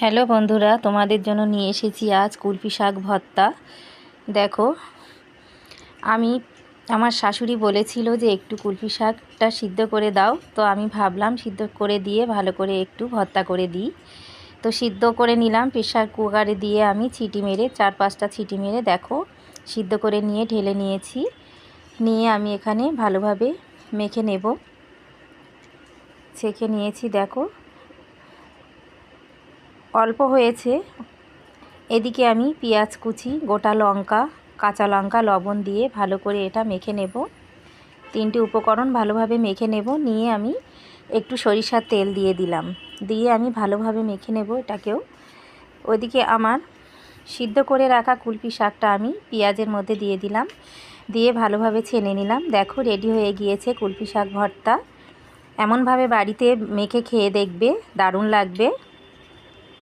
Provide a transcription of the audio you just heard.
Hello বন্ধুরা, তোমাদের জন্য নিয়ে এসেছি আজ কুলপি শাক ভর্তা। দেখো, আমি, আমার শাশুড়ি বলেছিল যে একটু কুলপি শাকটা সিদ্ধ করে দাও। তো আমি ভাবলাম সিদ্ধ করে দিয়ে ভালো করে একটু ভর্তা করে দিই। তো সিদ্ধ করে নিলাম প্রেশার কুকারে দিয়ে আমি ছিটি মেরে, চার পাঁচটা ছিটি মেরে দেখো, সিদ্ধ করে নিয়ে ঢেলে নিয়েছি। নিয়ে আমি এখানে ভালোভাবে মেখে নেব। ছেঁকে নিয়েছি, দেখো। অল্প হয়েছে। এদিকে আমি পেঁয়াজ কুচি, গোটা লঙ্কা, কাঁচা লঙ্কা, লবণ দিয়ে ভালো করে এটা মেখে নেব। তিনটি উপকরণ ভালোভাবে মেখে নেব। নিয়ে আমি একটু সরিষার তেল দিয়ে দিলাম। দিয়ে আমি ভালোভাবে মেখে নেব এটাকেও। ওইদিকে আমার সিদ্ধ করে রাখা কুলপি শাকটা আমি পেঁয়াজের মধ্যে দিয়ে দিলাম। দিয়ে ভালোভাবে ছেনে নিলাম। দেখো রেডি হয়ে গিয়েছে কুলপি শাক ভর্তা। এমনভাবে বাড়িতে মেখে খেয়ে দেখবে, দারুণ লাগবে।